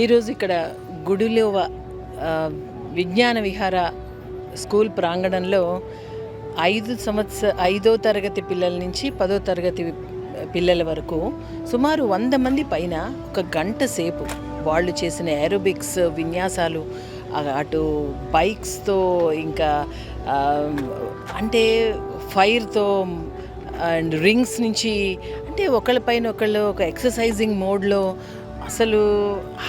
ఈరోజు ఇక్కడ గుడిలోవ విజ్ఞాన విహార స్కూల్ ప్రాంగణంలో ఐదు సంవత్సర ఐదో తరగతి పిల్లల నుంచి పదో తరగతి పిల్లల వరకు సుమారు వంద మంది పైన ఒక గంట సేపు వాళ్ళు చేసిన ఏరోబిక్స్ విన్యాసాలు అటు బైక్స్తో ఇంకా అంటే ఫైర్తో అండ్ రింగ్స్ నుంచి అంటే ఒకళ్ళపైన ఒకళ్ళు ఒక ఎక్సర్సైజింగ్ మోడ్లో అసలు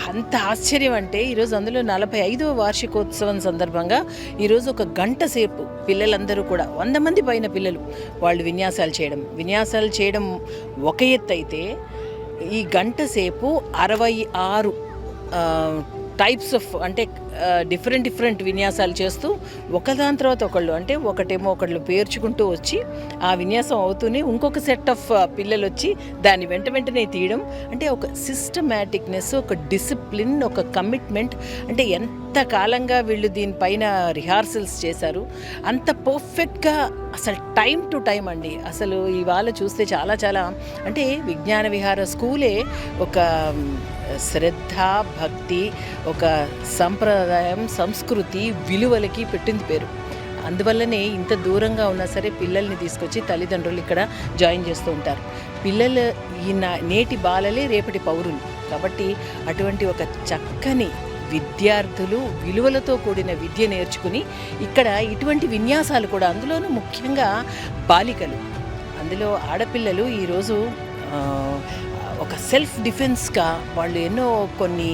అంత ఆశ్చర్యం అంటే ఈరోజు అందులో నలభై ఐదవ వార్షికోత్సవం సందర్భంగా ఈరోజు ఒక గంట సేపు పిల్లలందరూ కూడా వంద మంది పైన పిల్లలు వాళ్ళు విన్యాసాలు చేయడం. విన్యాసాలు చేయడం ఒక ఎత్తు అయితే ఈ గంట సేపు అరవై ఆరు టైప్స్ ఆఫ్ అంటే డిఫరెంట్ డిఫరెంట్ విన్యాసాలు చేస్తూ ఒకదాని తర్వాత ఒకళ్ళు అంటే ఒకటేమో ఒకళ్ళు పేర్చుకుంటూ వచ్చి ఆ విన్యాసం అవుతూనే ఇంకొక సెట్ ఆఫ్ పిల్లలు వచ్చి దాన్ని వెంట వెంటనే తీయడం. అంటే ఒక సిస్టమేటిక్నెస్ ఒక డిసిప్లిన్ ఒక కమిట్మెంట్ అంటే ఎంత కాలంగా వీళ్ళు దీనిపైన రిహార్సల్స్ చేశారు అంత పర్ఫెక్ట్గా అసలు టైం టు టైం అండి. అసలు ఇవాళ చూస్తే చాలా చాలా అంటే విజ్ఞాన విహార స్కూలే ఒక శ్రద్ధ భక్తి ఒక సంప్రదాయం సంస్కృతి విలువలకి పెట్టింది పేరు. అందువల్లనే ఇంత దూరంగా ఉన్నా సరే పిల్లల్ని తీసుకొచ్చి తల్లిదండ్రులు ఇక్కడ జాయిన్ చేస్తూ ఉంటారు. పిల్లలు ఈ నేటి బాలలే రేపటి పౌరులు. కాబట్టి అటువంటి ఒక చక్కని విద్యార్థులు విలువలతో కూడిన విద్య నేర్చుకుని ఇక్కడ ఇటువంటి విన్యాసాలు కూడా అందులోనూ ముఖ్యంగా బాలికలు. అందులో ఆడపిల్లలు ఈరోజు ఒక సెల్ఫ్ డిఫెన్స్గా వాళ్ళు ఎన్నో కొన్ని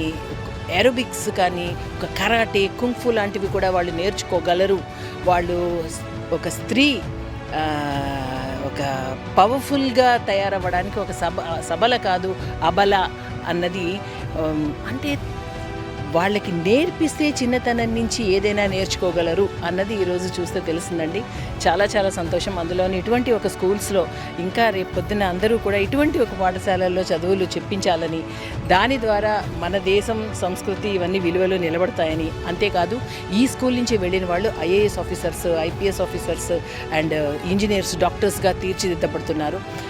ఏరోబిక్స్ కానీ ఒక కరాటే కుంఫు లాంటివి కూడా వాళ్ళు నేర్చుకోగలరు. వాళ్ళు ఒక స్త్రీ ఒక పవర్ఫుల్గా తయారవ్వడానికి ఒక సబ సబల కాదు అబల అన్నది అంటే వాళ్ళకి నేర్పిస్తే చిన్నతనం నుంచి ఏదైనా నేర్చుకోగలరు అన్నది ఈరోజు చూస్తే తెలుస్తుందండి. చాలా చాలా సంతోషం. అందులోని ఇటువంటి ఒక స్కూల్స్లో ఇంకా రేపు పొద్దున అందరూ కూడా ఇటువంటి ఒక పాఠశాలల్లో చదువులు చెప్పించాలని దాని ద్వారా మన దేశం సంస్కృతి ఇవన్నీ విలువలు నిలబడతాయని అంతేకాదు ఈ స్కూల్ నుంచి వెళ్ళిన వాళ్ళు IAS officers IPS officers and engineers డాక్టర్స్గా తీర్చిదిద్దబడుతున్నారు.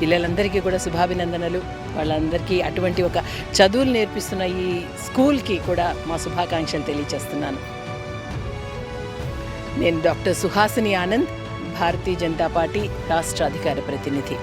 పిల్లలందరికీ కూడా శుభాభినందనలు. వాళ్ళందరికీ అటువంటి ఒక చదువులు నేర్పిస్తున్న ఈ స్కూల్కి కూడా మా శుభాకాంక్షలు తెలియచేస్తున్నాను. నేను డాక్టర్ సుహాసిని ఆనంద్ భారతీయ జనతా పార్టీ రాష్ట్ర అధికార ప్రతినిధి.